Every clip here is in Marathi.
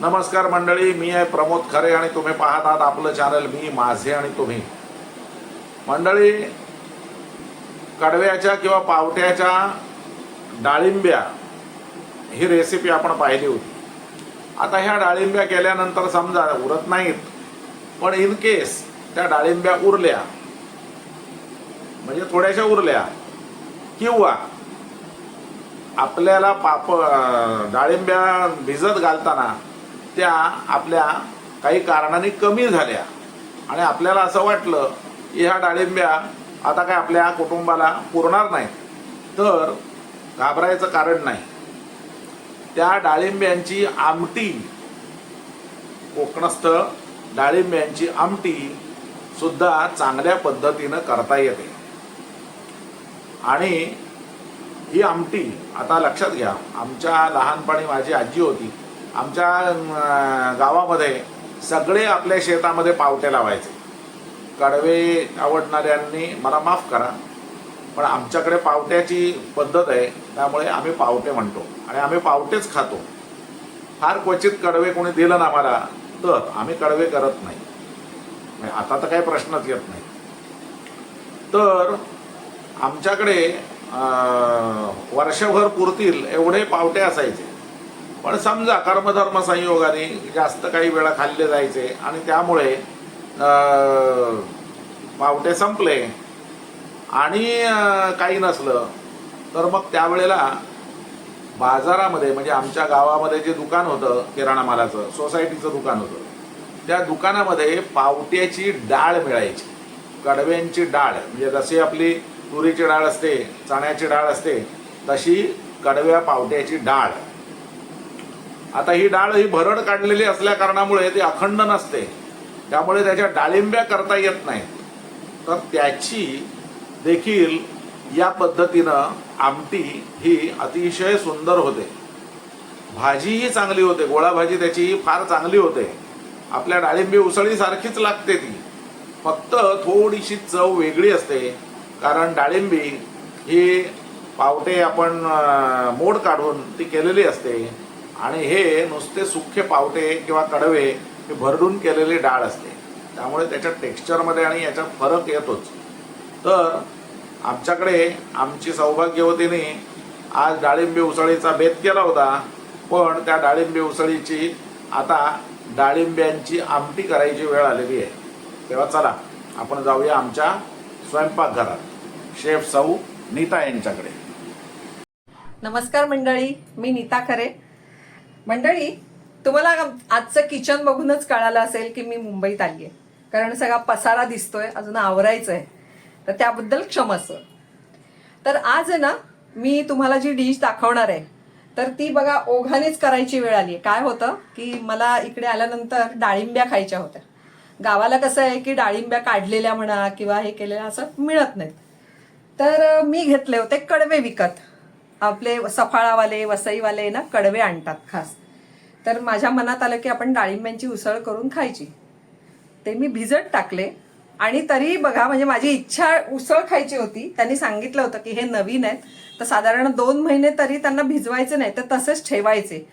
नमस्कार मंडळी मी आहे प्रमोद खरे आणि तुम्ही पाहत आहात आपलं चॅनल मी माझे आणि तुम्ही. मंडळी कडव्याच्या किंवा पावट्याच्या डाळिंब्या ही रेसिपी आपण पाहिली होती. आता ह्या डाळिंब्या केल्यानंतर समजा उरत नाहीत पण इन केस त्या डाळिंब्या उरल्या म्हणजे थोड्याशा उरल्या किंवा आपल्याला पाप डाळिंब्या भिजत घालताना त्या आपल्या काही कारणाने कमी झाल्या. आणि आपल्याला असं वाटलं की ह्या डाळिंब्या आता काय आपल्या कुटुंबाला पुरणार नाही तर घाबरायचं कारण नाही. त्या डाळिंब्यांची आमटी कोकणस्थ डाळिंब्यांची आमटी सुद्धा चांगल्या पद्धतीनं करता येते. आणि ही आमटी आता लक्षात घ्या आमच्या लहानपणी माझी आजी होती. आमच्या गावामध्ये सगळे आपल्या शेतामध्ये पावटे लावायचे. कडवे आवडणाऱ्यांनी मला माफ करा पण आमच्याकडे पावट्याची पद्धत आहे त्यामुळे आम्ही पावटे म्हणतो आणि आम्ही पावटेच खातो. फार क्वचित कडवे कोणी दिलं ना मला तर आम्ही कडवे करत नाही. म्हणजे आता तर काही प्रश्नच येत नाही. तर आमच्याकडे वर्षभर पुरतील एवढे पावटे असायचे. पण समजा कर्मधर्म संयोगाने जास्त काही वेळा खाल्ले जायचे आणि त्यामुळे पावटे संपले आणि काही नसलं तर मग त्यावेळेला बाजारामध्ये म्हणजे आमच्या गावामध्ये जे दुकान होतं किराणा मालाचं सोसायटीचं दुकान होतं त्या दुकानामध्ये पावट्याची डाळ मिळायची. कडव्यांची डाळ म्हणजे जशी आपली तुरीची डाळ असते चण्याची डाळ असते तशी कडव्या पावट्याची डाळ. आता ही डाळ ही भरड काढलेली असल्या कारणामुळे ती अखंड नसते. त्यामुळे त्याच्या डाळिंब्या करता येत नाहीत तर त्याची देखील या पद्धतीनं आमटी ही अतिशय सुंदर होते. भाजीही चांगली होते. गोळा भाजी त्याची फार चांगली होते. आपल्या डाळिंबी उसळीसारखीच लागते ती. फक्त थोडीशी चव वेगळी असते. कारण डाळिंबी ही पावटे आपण मोड काढून ती केलेली असते. आणि हे नुसते सुखे पावटे किंवा कडवे हे भरडून केलेली डाळ असते. त्यामुळे त्याच्या टेक्स्चरमध्ये आणि याच्यात फरक येतोच. तर आमच्याकडे आमची सौभाग्यवतीने आज डाळिंबी उसळीचा बेत केला होता. पण त्या डाळिंबी उसळीची आता डाळिंब्यांची आमटी करायची वेळ आलेली आहे. तेव्हा चला आपण जाऊया आमच्या स्वयंपाकघरात. शेफ सौ नीता यांच्याकडे. नमस्कार मंडळी मी नीता खरे. मंडळी तुम्हाला आजचं किचन बघूनच कळालं असेल की मी मुंबईत आली आहे कारण सगळा पसारा दिसतोय अजून आवरायचं आहे तर त्याबद्दल क्षमस्व तर आज आहे ना मी तुम्हाला जी डिश दाखवणार आहे तर ती बघा ओघानेच करायची वेळ आली आहे. काय होतं की मला इकडे आल्यानंतर डाळिंब्या खायच्या होत्या. गावाला कसं आहे की डाळिंब्या काढलेल्या म्हणा किंवा हे केलेल्या असं मिळत नाहीत. तर मी घेतले होते कडवे विकत. आपले सफाळावाले वसईवाले ना कडवे आणतात खास. तर माझ्या मनात आलं की आपण डाळिंब्यांची उसळ करून खायची. ते मी भिजत टाकले. आणि तरी बघा म्हणजे माझी इच्छा उसळ खायची होती. त्यांनी सांगितलं होतं की हे नवीन आहेत. तर साधारण दोन महिने तरी त्यांना भिजवायचे नाही तर तसेच ठेवायचे.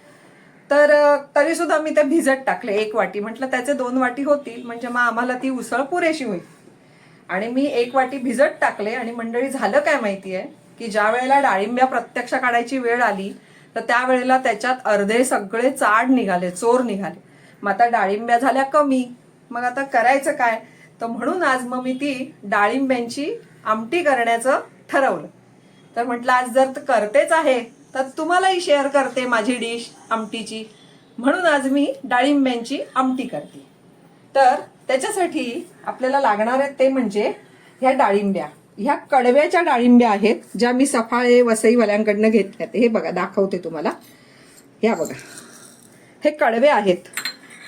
तर तरीसुद्धा तरी सुद्धा मी ते भिजत टाकले एक वाटी. म्हटलं त्याचे दोन वाटी होतील. म्हणजे मग आम्हाला ती उसळ पुरेशी होईल. आणि मी एक वाटी भिजत टाकले. आणि मंडळी झालं काय माहिती आहे की ज्या वेळेला डाळिंब्या प्रत्यक्ष काढायची वेळ आली तर त्यावेळेला त्याच्यात अर्धे सगळे चाड निघाले चोर निघाले. मग आता डाळिंब्या झाल्या कमी मग आता करायचं काय? तर म्हणून आज मग मी ती डाळिंब्यांची आमटी करण्याचं ठरवलं. तर म्हटलं आज जर करतेच आहे तर तुम्हालाही शेअर करते माझी डिश आमटीची. म्हणून आज मी डाळिंब्यांची आमटी करते. तर त्याच्यासाठी आपल्याला लागणार आहेत ते म्हणजे ह्या डाळिंब्या. ह्या कडव्याच्या डाळिंब्या आहेत ज्या मी सफाळे वसईवाल्यांकडनं घेतल्यात हे बघा दाखवते तुम्हाला. ह्या बघा. हे कडवे आहेत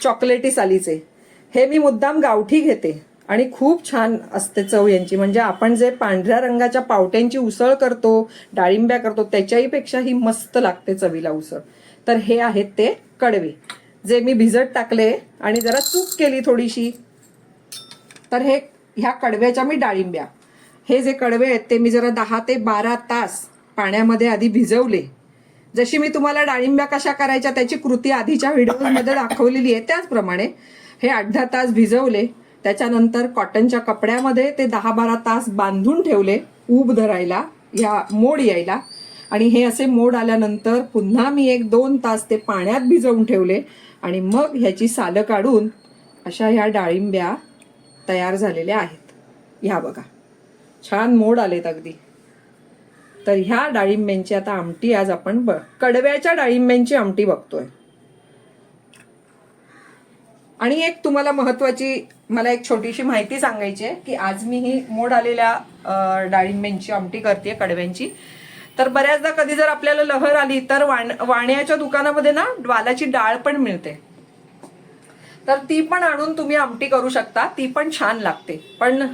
चॉकलेटी सालीचे. हे मी मुद्दाम गावठी घेते आणि खूप छान असते चव यांची. म्हणजे आपण जे पांढऱ्या रंगाच्या पावट्यांची उसळ करतो डाळिंब्या करतो त्याच्याहीपेक्षा ही मस्त लागते चवीला उसळ. तर हे आहेत ते कडवे. जे मी भिजत टाकले आणि जरा चूक केली थोडीशी. तर हे ह्या कडव्याच्या मी डाळिंब्या. हे जे कडवे आहेत ते मी जरा दहा ते बारा तास पाण्यामध्ये आधी भिजवले. जशी मी तुम्हाला डाळिंब्या कशा करायच्या त्याची कृती आधीच्या व्हिडिओमध्ये दाखवलेली आहे त्याचप्रमाणे हे आठ तास भिजवले. त्याच्यानंतर कॉटनच्या कपड्यामध्ये ते दहा बारा तास बांधून ठेवले ऊब धरायला या मोड यायला. आणि हे असे मोड आल्यानंतर पुन्हा मी एक दोन तास ते पाण्यात भिजवून ठेवले आणि मग ह्याची सालं काढून अशा ह्या डाळिंब्या तयार झालेल्या आहेत. ह्या बघा. छान मोड आलेत अगदी. तर ह्या डाळिंब्यांची आता आमटी आज आपण ब कडव्याच्या डाळिंब्यांची आमटी बघतोय. आणि एक तुम्हाला महत्वाची मला एक छोटीशी माहिती सांगायची आहे की आज मी ही मोड आलेल्या डाळिंब्यांची आमटी करते कडव्यांची. तर बऱ्याचदा कधी जर आपल्याला लहर आली तर वाण वाण्याच्या दुकानामध्ये ना वालाची डाळ पण मिळते. तर ती पण आणून तुम्ही आमटी करू शकता ती पण छान लागते. पण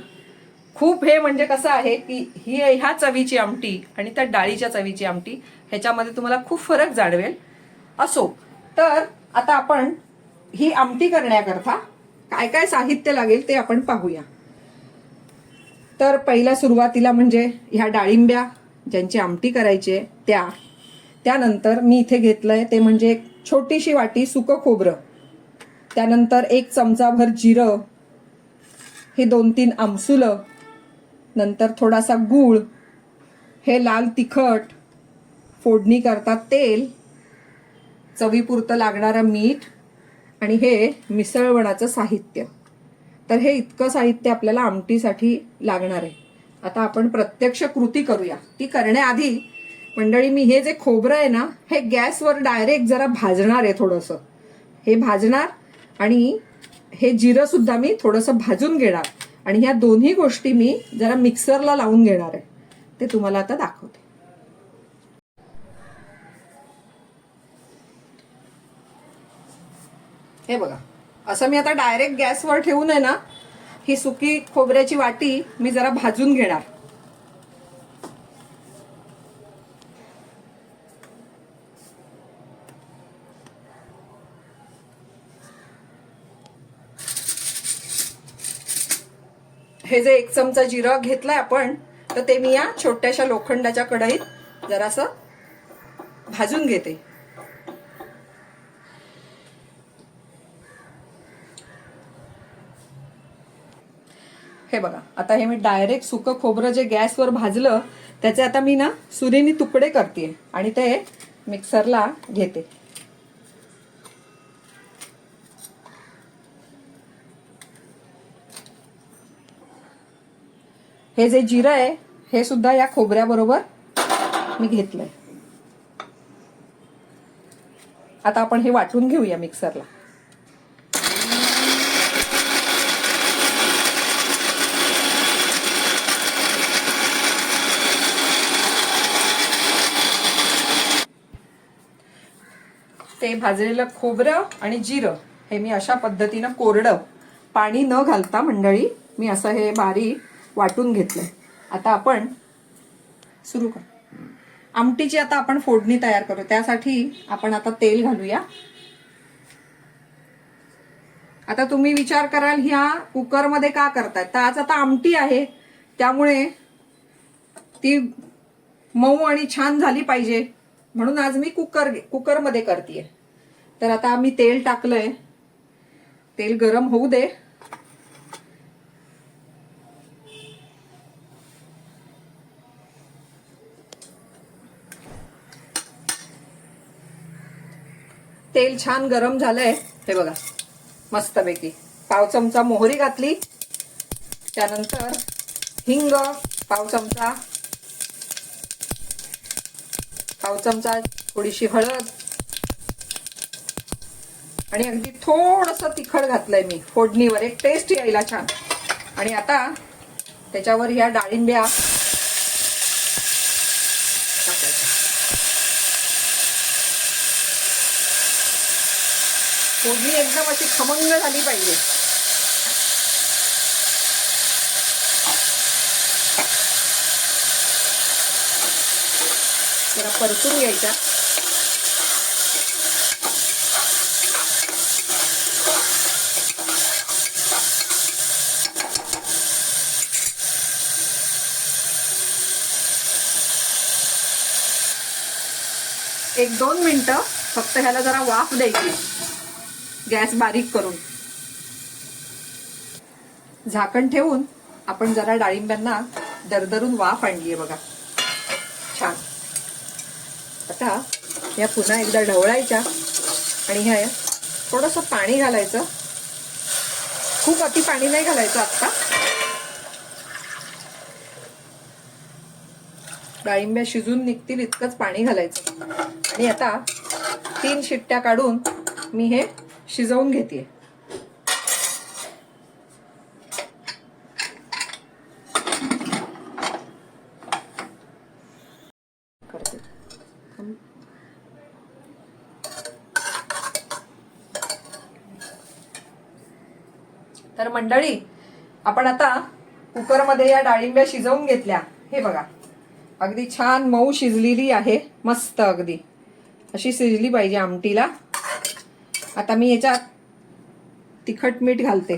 खूप हे म्हणजे कसं आहे की ही ह्या चवीची आमटी आणि त्या डाळीच्या चवीची आमटी ह्याच्यामध्ये तुम्हाला खूप फरक जाणवेल. असो तर आता आपण ही आमटी करण्याकरता काय काय साहित्य लागेल ते आपण पाहूया. तर पहिल्या सुरुवातीला म्हणजे ह्या डाळिंब्या ज्यांची आमटी करायची आहे त्या. त्यानंतर मी इथे घेतलंय ते म्हणजे एक छोटीशी वाटी सुकं खोबरं. त्यानंतर एक चमचाभर जिरं. हे दोन तीन आमसुलं. नंतर थोडासा गूळ हे लाल तिखट फोडणी करता तेल चवीपुरतं लागणारं मीठ आणि हे मिसळवणाचं साहित्य. तर हे इतकं साहित्य आपल्याला आमटीसाठी लागणार आहे. आता आपण प्रत्यक्ष कृती करूया. ती करण्याआधी मंडळी मी हे जे खोबरं आहे ना हे गॅसवर डायरेक्ट जरा भाजणार आहे थोडंसं. हे भाजणार आणि हे जिरंसुद्धा मी थोडंसं भाजून घेणार. आणि ह्या दोन्ही गोष्टी मी जरा मिक्सरला लावून घेणार आहे. ते तुम्हाला आता दाखवते. हे बघा. असं मी आता डायरेक्ट गॅसवर ठेवून आहे ना ही सुकी खोबऱ्याची वाटी मी जरा भाजून घेणार हे जे एक चमचा जिरं घेतलाय आपण तर ते मी या छोट्याशा लोखंडाच्या कढईत जरासं भाजून घेते. हे बघा आता हे मी डायरेक्ट सुकं खोबरं जे गॅसवर भाजलं त्याचे आता मी ना सुरीनी तुकडे करते आणि ते मिक्सरला घेते. हे जे जिरं आहे हे सुद्धा या खोबऱ्याबरोबर मी घेतलंय. आता आपण हे वाटून घेऊया मिक्सरला. ते भाजलेलं खोबरं आणि जिरं हे मी अशा पद्धतीनं कोरडं पाणी न घालता मंडळी मी असं हे बारीक वाटून घेतलंय. आता आपण सुरू कर. आमटीची आता आपण फोडणी तयार करू. त्यासाठी आपण आता तेल घालूया. आता तुम्ही विचार कराल ह्या कुकरमध्ये का करतायत तर आज आता आमटी आहे. त्यामुळे ती मऊ आणि छान झाली पाहिजे. म्हणून आज मी कुकर कुकरमध्ये करते तर आता मी तेल टाकलंय. तेल गरम होऊ दे. तेल छान गरम झालंय. हे बघा मस्तपैकी. पाव चमचा मोहरी घातली. त्यानंतर हिंग पाव चमचा. पाव चमचा थोडीशी हळद. आणि अगदी थोडस तिखट घातलंय मी फोडणीवर. एक टेस्ट यायला छान. आणि आता त्याच्यावर ह्या डाळिंब्या फोडणी एकदम अशी खमंग झाली पाहिजे. जरा परतून घ्यायचा. एक दोन मिनिटं फक्त ह्याला जरा वाफ द्यायची. गॅस बारीक करून. झाकण ठेवून आपण जरा डाळिंब्यांना दरदरून वाफ आणलीये बघा. छान. आता या पुन्हा एकदा ढवळायच्या आणि ह्या थोडंसं पाणी घालायचं. खूप अति पाणी नाही घालायचं आत्ता. डाळिंब्या शिजून निघतील इतकंच पाणी घालायचं. आणि आता तीन शिट्ट्या काढून मी हे शिजवून घेते. तर मंडळी आपण आता कुकरमध्ये या डाळिंब्या शिजवून घेतल्या. हे बघा. अगदी छान मऊ शिजलेली आहे. मस्त अगदी. अशी शिजली पाहिजे आमटीला. आता मी याच्यात तिखट मीठ घालते.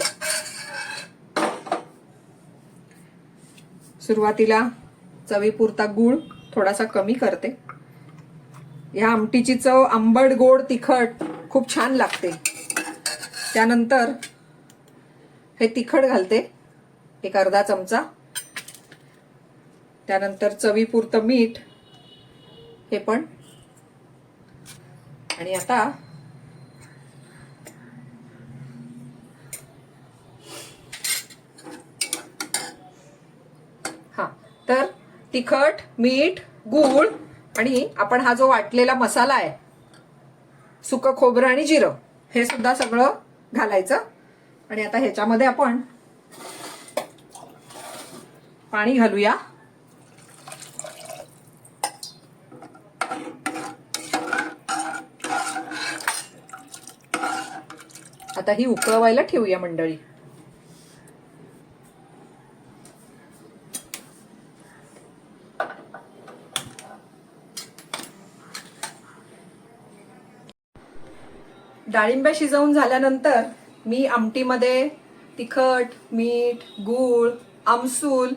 सुरुवातीला चवीपुरता गूळ थोडासा कमी करते. ह्या आमटीची चव आंबट गोड तिखट खूप छान लागते. त्यानंतर हे तिखट घालते एक अर्धा चमचा. त्यानंतर चवीपुरतं मीठ हे पण. आणि आता हा तर तिखट मीठ गूळ आणि आपण हा जो वाटलेला मसाला आहे सुकं खोबरं आणि जिरं हे सुद्धा सगळं घालायचं. आणि आता ह्याच्यामध्ये आपण पाणी घालूया. आता ही उकळवायला ठेवूया मंडळी. डाळिंब्या शिजवून झाल्यानंतर मी आमटीमध्ये तिखट मीठ गूळ आमसूल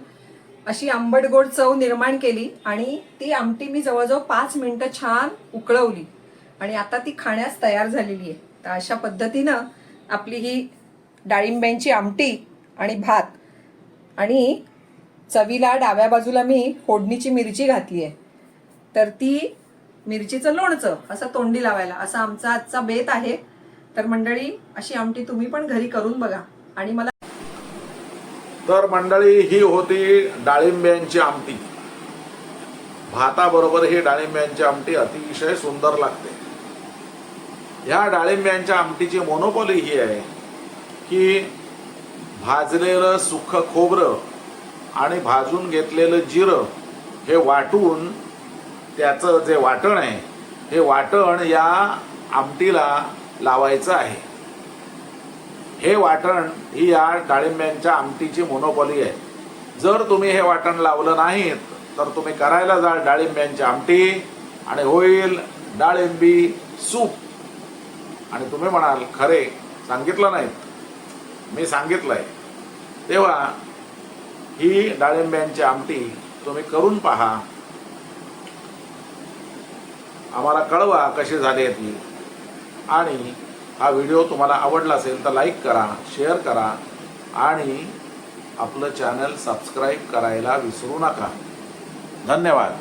अशी आंबट गोड चव निर्माण केली आणि ती आमटी मी जवळजवळ पाच मिनटं छान उकळवली. आणि आता ती खाण्यास तयार झालेली आहे. तर अशा पद्धतीनं आपली ही डाळिंब्यांची आमटी आणि भात आणि चवीला डाव्या बाजूला मी फोडणीची मिरची घातली आहे. तर ती मिरचीचं लोणचं असं तोंडी लावायला. असा आमचा आजचा बेत आहे. तर मंडळी अशी आमटी तुम्ही पण घरी करून बघा. आणि मला तर मंडळी ही होती डाळिंब्यांची आमटी. भाताबरोबर ही डाळिंब्यांची आमटी अतिशय सुंदर लागते. ह्या डाळिंब्यांच्या आमटीची मोनोपॉली ही आहे की भाजलेलं सुख खोबरं आणि भाजून घेतलेलं जिरं हे वाटून त्याचं जे वाटण आहे हे वाटण या आमटीला लावायचं आहे. हे वाटण ही या डाळिंब्यांच्या आमटीची मोनोपॉली आहे. जर तुम्ही हे वाटण लावलं नाहीत तर तुम्ही करायला जा डाळिंब्यांची आमटी आणि होईल डाळिंबी सूप. आणि तुम्ही म्हणाल खरे सांगितलं नाहीत. मी सांगितलंय. तेव्हा ही डाळिंब्यांची आमटी तुम्ही करून पहा. आम्हाला कळवा कसे झाले ती आणि हा व्हिडिओ तुम्हाला आवडला असेल तर लाईक करा शेअर करा आणि आपलं चॅनल सबस्क्राईब करायला विसरू नका. धन्यवाद.